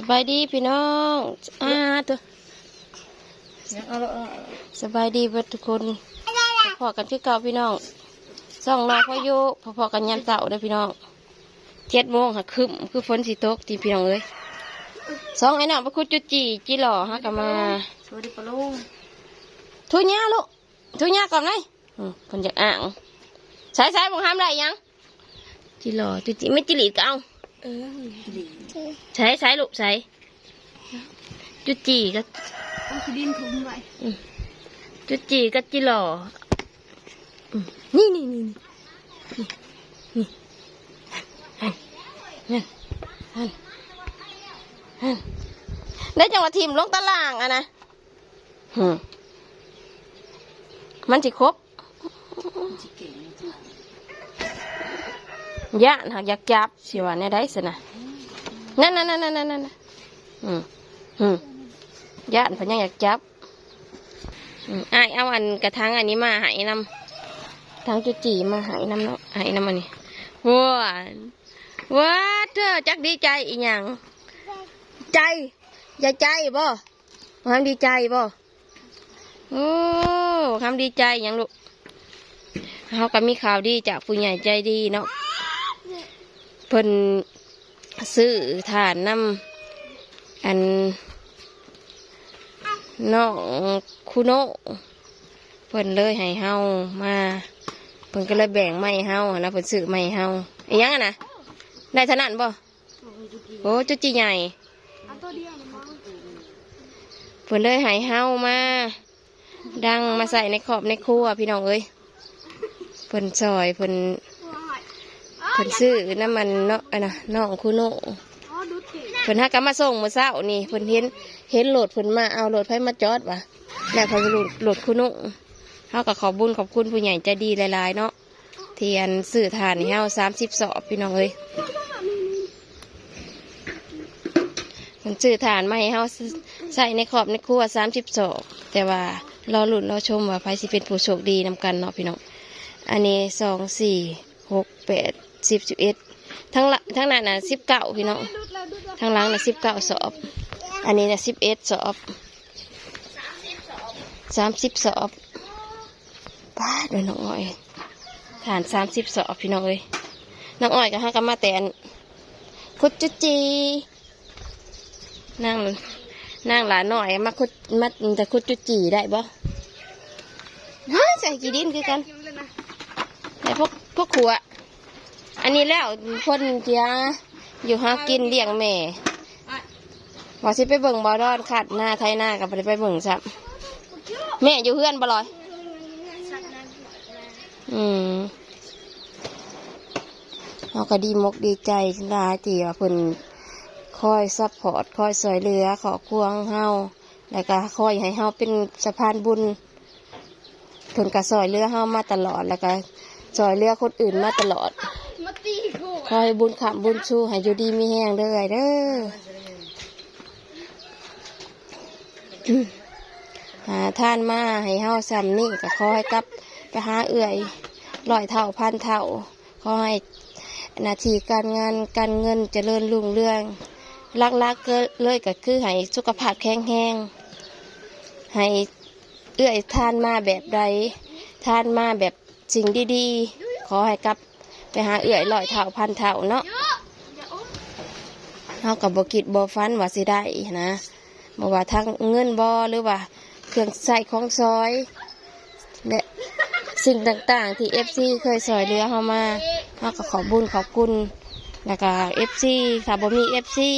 สบายดีพี่น้องอ่าตัวเอาละเอาละสบายดีเพื่ทุกคนพอๆกันคือเก่าพี่น้องส่องน้องพายุพอๆกันยันเต่าเด้อพี่น้องเจ็ดโมงหักคึมคือฝนสีตกทีพี่น้องเอ้ยสองไอ้น้องพระคุณจุจีจีหล่อฮะกลับมาสวัสดีปะลุงทุญ่าลูกทุญ่าก่อนเลยอืมคนอยากอ่างใช้ใช้บอกห้ามไรยังจีหล่อจุจีไม่จิหลีก็เอา เออดีใช้ใช้ลูกใช้จุจีก็เอาขี้ดินทุ่มไว้จุจีกับจิหล่ออืมนี่นี่นี่นี่นี่นี่ฮันฮันได้จังหวะทีมลงตารางอะนะหืมมันสิครบ จิเก่งจ้ะย่านหักอยากจับสิว่าแน่ได้สินะนั่นนั่นนั่นนั่นนั่นนั่นอืมอืมย่านเพันยังยากจับอืมอ้ายเอาอันกระทังอันนี้มาหายนำทางจุจีมาหายนำเนาะหายนำอันนี้ว้าว้าเธอจักดีใจอีหยังใจอย่าใจบ่ทำดีใจบ่โอ้ทำดีใจอหยังลูกเขาก็มีข่าวดีจากผู้ใหญ่ใจดีเนาะ เพิ่นซื้อฐานนำอันน้องคุโนะเพิ่นเลยให้เฮามาเพิ่นก็เลยแบ่งไม้เฮานะเพิ่นซื้อไม้เฮาอีหยังอะนะได้เท่านั้นบ่โอ้จุจิใหญ่เอาตัวเดียวนะมั้งเพิ่นเลยให้เฮามา ดังมาใส่ในขอบในครัวพี่น้องเอ้ยเพิ่นซอยเพิ่นเพิ่นซื้อน้ำมันเนาะอันน่ะน้องคุโนเพิ่นหากมาส่งมื่อเช้านี่เพิ่นเห็นเห็นโหลดเพิ่นมาเอาโหลดไฟมาจอดวะแล้วเพิ่นโหลดโหลดคุณนุเฮาก็ขอบุญขอบคุณผู้ใหญ่ใจดีหลายๆเนาะเทียนสื่อทานให้เฮาสามสิบสอบพี่น้องเอ้ยเพิ่นสื่อทานมาให้เฮาใส่ในขอบในครัวสามสิบสอบแต่ว่ารอหลุ้นรอชมว่าใครสิเป็นผู้โชคดีนำกันเนาะพี่น้อง อันนี้สองสี่หกแปด สิบสิบเอ็ดทั้งทั้งนั้นน่ะสิบเก้าพี่น้องดูดแล้วดูดแล้างหลังนะสิบเก้าสอบ อันนี้นะสิบเอ็ดสอบสามสิบสอบป้าดเลยน้องอ้อยฐานสามสิบสอบพี่น้องเอ้ยน้องอ้อยกับห้ากันมาแตนคุดจุจีนั่งนั่งหลานหน่อยมาคุดมาแต่คุดจุจีได้บ่ฮะใส่กี่ดินคือกันแต่พวกพวกขัว อันนี้แล้วคนเจียอยู่หากินเลี้ยงแม่อะว่าสิไปเบิ่งบอดอนขัดหน้าไทยหน้ากับไปไปเบิ่งซับแม่อยู่เพื่อนบ่ลอย อืมเราก็ดีมกดีใจลายที่ว่าเพิ่นคอยซัพพอร์ตคอยสอยเหลือขอควงเฮาแล้วก็คอยให้เฮาเป็นสะพานบุญเพิ่นก็สอยเหลือเฮามาตลอดแล้วก็สอยเหลือคนอื่นมาตลอด กูคอยบุญขำบุญชูให้อยู่ดีมีแห้งเด้อเด้อหาท่านมาให้เฮาซ้ำนี่ก็ขอให้กลับไปหาเอื่อยร้อยเท่าพันเท่าขอให้หนาทีการงานการเงินเจริญรุ่งเรืองลักๆก็เลยก็คือให้สุขภาพแข็งแรงให้เอื่อยทานมาแบบใดทานมาแบบสิ่งดีๆ ขอให้กลับ ไปหาเอื่อยลอยเท่าพันเท่าเนาะเฮากับบกิดบฟันว่าสิได้นะบอว่าทั้งเงินบอหรือว่า เครื่องใส่ของซอยและสิ่งต่างๆ ที่เอฟซีเคยสอยเรือเฮามาเฮาก็ขอบุญขอบคุณแล้วก็เอฟซีถ้าบ่มีเอฟซี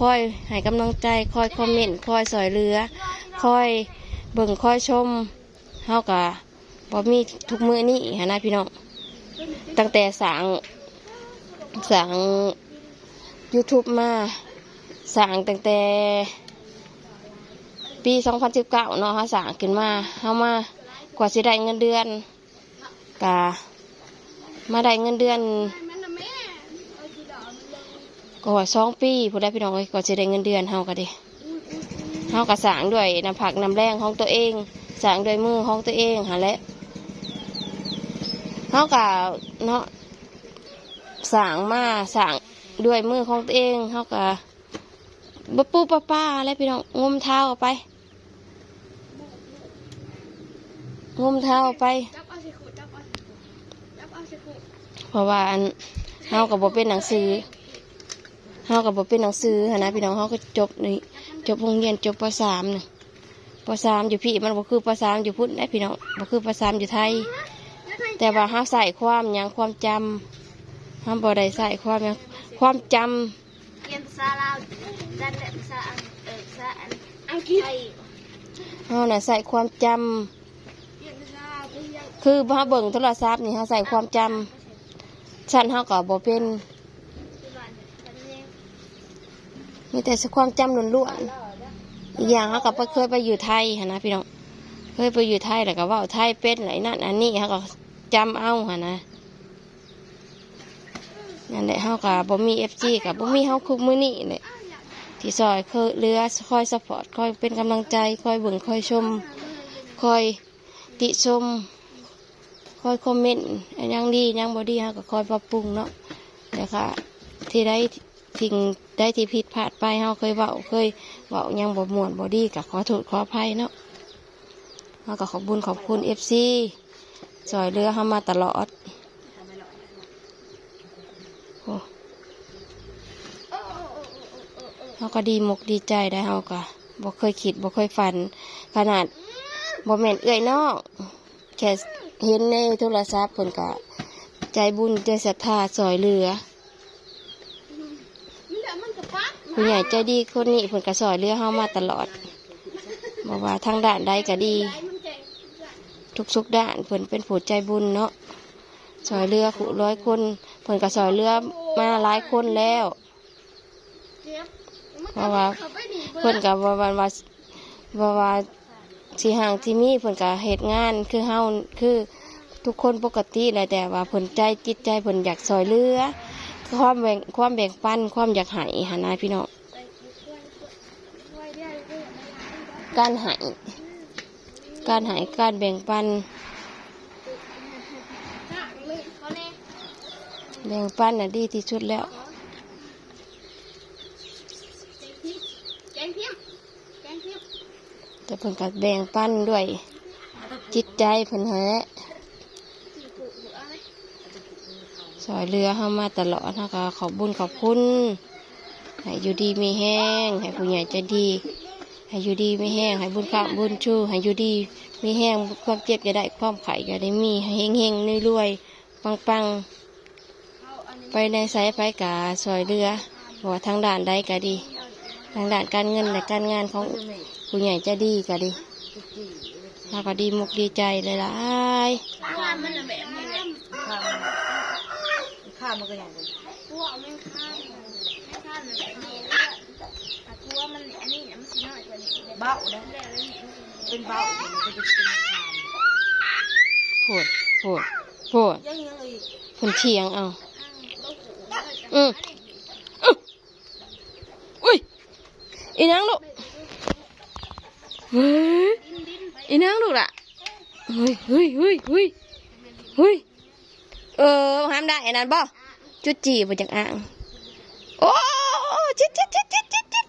คอยให้กำลังใจคอยคอมเมนต์คอยสอยเรือคอยเบิ่งคอยชมเฮาก็บ่มีทุกมือนี่หนนะพี่น้อง ตั้งแต่สางสาง YouTube มาสางตั้งแต่ ปี 2019เนาะฮะสางขึ้นมาเฮามากว่าสิได้เงินเดือนกะมาได้เงินเดือนก็ว่าสองปีผู้ได้พี่น้องกว่าสิได้เงินเดือนเฮาก็ดิเฮาก็สางด้วยน้ำผักน้ำแรงของตัวเองสางด้วยมือของตัวเองหาและ เฮาก็เนาะสางมาสางด้วยมือของตัวเองเขาก็บปูป้าป้าอะไรพี่น้องงมเท้าเอาไปงมเท้าเอไป เพราะว่าอันเฮากับบเป็นหนังสือเฮากับบเป็นหนังสือนะพี่น้องเฮาก็จบนี่จบโรงเรียนจบปสามน่ะปสามอยู่พี่มันบ่คือปสามอยู่พุ่นได้พี่น้องบ่คือปสามอยู่ไทย แต่ว่าเฮาใส่ความยังความจำเฮาบ่ได้ใส่ความยังความจำเรียนภาษาลาวดันภาษาอังเออภาษาอังกฤษไทยเฮาน่ะใส่ความจำเรียนภาษาลาวไปเรียนคือเฮาเบิ่งโทรศัพท์นี่เฮาใส่ความจำฉันเฮาก็บ่เป็นที่บ้านเนี่ยฉันมีแต่ความจำล้วนๆอีกอย่างเฮาก็บ่เคยไปอยู่ไทยหันนะพี่น้องเคยไปอยู่ไทยแล้วก็เว้าไทยเป็นไหนนั่นอันนี้เฮาก็ จำเอาหันะนั่นแหละเฮาก็บ่มี FG ก็บ่มีเฮาคุกมือนี้แหละที่ซอยคือเรือคอยซัพพอร์ตคอยเป็นกำลังใจคอยเบิ่งคอยชมคอยติชมคอยคอมเมนต์อันยังดียังบอดีฮะก็คอยปรับปรุงเนาะแต่ค่ะ ที่ได้ทิ้งได้ที่ผิดพลาดไปเฮาเคยเบาเคยเบายังบ่ม่วนบอดีก็ขอโทษขออภัยเนาะเฮาก็ขอบบุญขอบคุณเอฟซี สอยเรือเฮามาตลอดโอ้เฮาก็ดีมกดีใจได้เฮาก็บ่เคยคิดบ่เคยฝัน ขนาดบ่แม่นเอื้อยนองแค่เห็นในโทรศัพท์เพิ่นก็ใจบุญใจศรัทธาสอยเรือผู้ใหญ่ใจดีคนนี้เพิ่นก็สอยเรือเฮามาตลอดบอกว่าทางด้านใดก็ดี ทุกสุกๆด้านเพิ่นเป็นผู้ใจบุญเนาะสอยเรือขู่ร้อยคนเพิ่นก็สอยเรือมาหลายคนแล้วเจ็บมันเพราะว่าเพิ่นก็ว่าว่าว่าว่าว่าสิห่างที่มีเพิ่นก็เหตุงานคือเฮาคือทุกคนปกติแหละแต่ว่าเพิ่นใจจิตใจเพิ่นอยากสอยเรือความแบ่งความแบ่งปันความอยากให้หานาพี่น้องไปช่วยช่วยได้ด้วยนะการให้ การให้การแบ่งปัน แบ่งปันน่ะดีที่สุดแล้วแกงพิมแกงพิมแต่เพิ่นก็แบ่งปันด้วย จิตใจเพิ่นแฮะสี่ผูกหัวสอยเรือเฮามาตลอดเฮาก็ขอบบุญขอบคุณให้อยู่ดีมีแห้งให้ผู้ใหญ่ใจดี ให้อยู่ดีไม่แห้งให้บุญข้าบุญชูให้อยู่ดีไมีแห้งความเจ็บอย่าได้ความไข่อย่าได้มีให้เฮงเฮงๆรวยปังปังเขาอันนี้ๆไปในสายไปกาสอยเรือบอกว่าทางด่านใดก็ดี ทางด่านการเงินและการงานของผู้ใหญ่ใจดีก็ดีถ้าก็ดีมุกดีใจเลยล่ะว่ามันแบบนี้ข้ามันก็อย่างนี้กลัวไม่ข้ามไม่ข้าม เลยแบบนี้แล้วแต่กลัวมันอันนี้เนี่ยมันสิน้อยกว่านี้เลยเบ้านะแล้วแล้วนี่เป็นเบ้ามันก็จะเป็นทางโผดโผดโผดยังยังอีกคนเทียงเอาอ้างลูกหูแล้วก็จะอืมอุ้ยอีนางลูกเฮ้ยดิ้นดิ้นไปอีนางลูกล่ะเฮ้ยเฮ้ยเฮ้ยเฮ้ยเฮ้ยเออห้ามได้อันนั้นบ่จุดจีบ่จากอ่างโอ้จิตจิตจิตจิตจิตจิต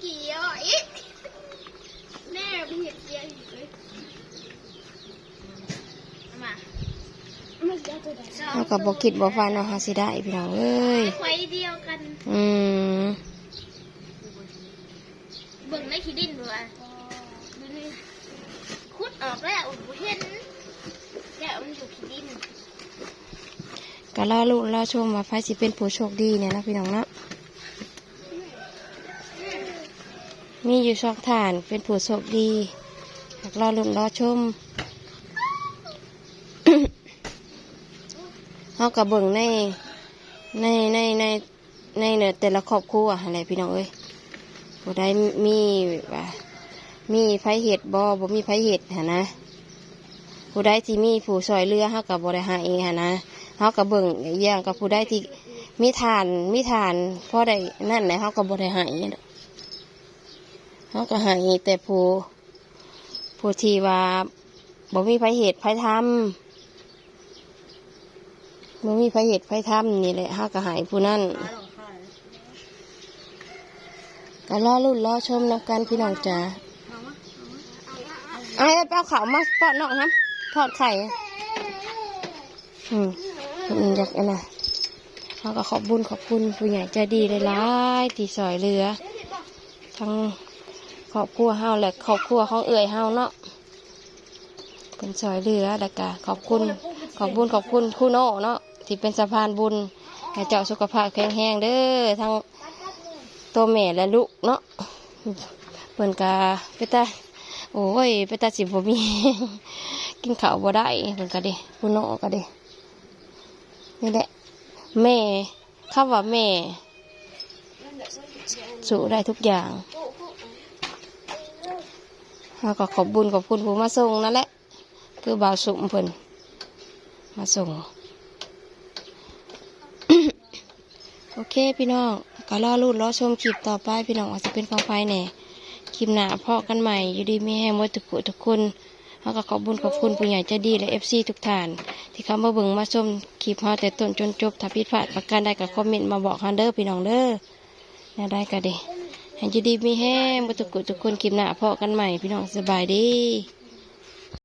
เกี่ยวอีกแน่พี่เห็นเกี่ยวอีกเลยเอามามันจะตัวใด เราก็บอกคิดบอกฟันเอาหาสิได้พี่น้องเอ้ยไว้เดียวกัน อืมเบิ่งในขี้ดินดูอะดูนี่คุดออกแล้วกูเห็นแล้วมันอยู่ขี้ดินก็รอลูกรอชมว่าไฟสิเป็นผู้โชคดีเนี่ยนะพี่น้องเนาะมีอยู่ช่องฐานเป็นผู้โชคดีหากรอลุ้นรอชม เขากับเบิ่งในในในในในเนื้อแต่ละครอบครัวอะไรพี่น้องเอ้ยผู้ใดมีว่ามีไผเห็ดบ่บ่มีไผเห็ดหะนะผู้ใดที่มีผู้ซอยเรือเขากับบ่ได้หาเองหะนะเขากับเบิ่งอย่างกับผู้ใดที่มีทานมีทานพอได้นั่นแหละเขากับบ่ได้หาเองเขาก็หาเองแต่ผู้ผู้ที่ว่าบ่มีไผเห็ดไผทำ มันมีไฟเหตุไฟถ้ำนี่แหละห้าก็หายผู้นั่นขาหลงข้าก็ก็รอรุ่นรอชมนำกันพี่น้องจ๋าไอ้ายไปเอาขาวมาปอนน้องครับทอดไข่ อืมอยากอันน่ะเขาก็ขอบบุญขอบคุณผู้ใหญ่ใจดีเลยร้ายๆที่ซอยเรือ ทั้งครอบครัวเฮาและครอบครัวของเอื่อยเฮาเนาะเป็นซอยเรือแล้วก็ขอบคุณขอบบุญขอบคุณคู่โน่เนาะ ที่เป็นสะพานบุญให้เจ้าสุขภาพแข็งแรงเด้อทั้งตัวแม่และลูกเนาะเปิ่นกาไปตาโอ้ยไปตาสิบ่มี กินข้าวบ่ได้เปิ่นก็เด้คู่โน่ก็เด้นี่แหละแม่คำว่าแม่ สู้ได้ทุกอย่างแล้วก็ขอบบุญขอบคุณผู้มาส่งนั่นแหละ คือบ่าวสุมเพิ่นมาส่ง โอเคพี่น้องก็รอรุ่นรอชมคลิปต่อไปพี่น้องอาจจะเป็นของไฟแน่คลิปหน้าพอกันใหม่อยู่ดีมีแห้งหมดทุกผู้ทุกคนแล้วก็ขอบบุญขอบคุณผู้ใหญ่ใจดีและเอฟซีทุกท่าน ที่เข้ามาเบิ่งมาชมคลิปเฮาแต่ต้นจนจบถ้าผิดพลาดประการใดก็คอมเมนต์มาบอกฮันเด้อพี่น้องเด้อแน่ได้ก็ดีให้อยู่ดีมีแห้งหมดทุกผู้ทุกคนคลิปหน้าพอกันใหม่พี่น้องสบายดี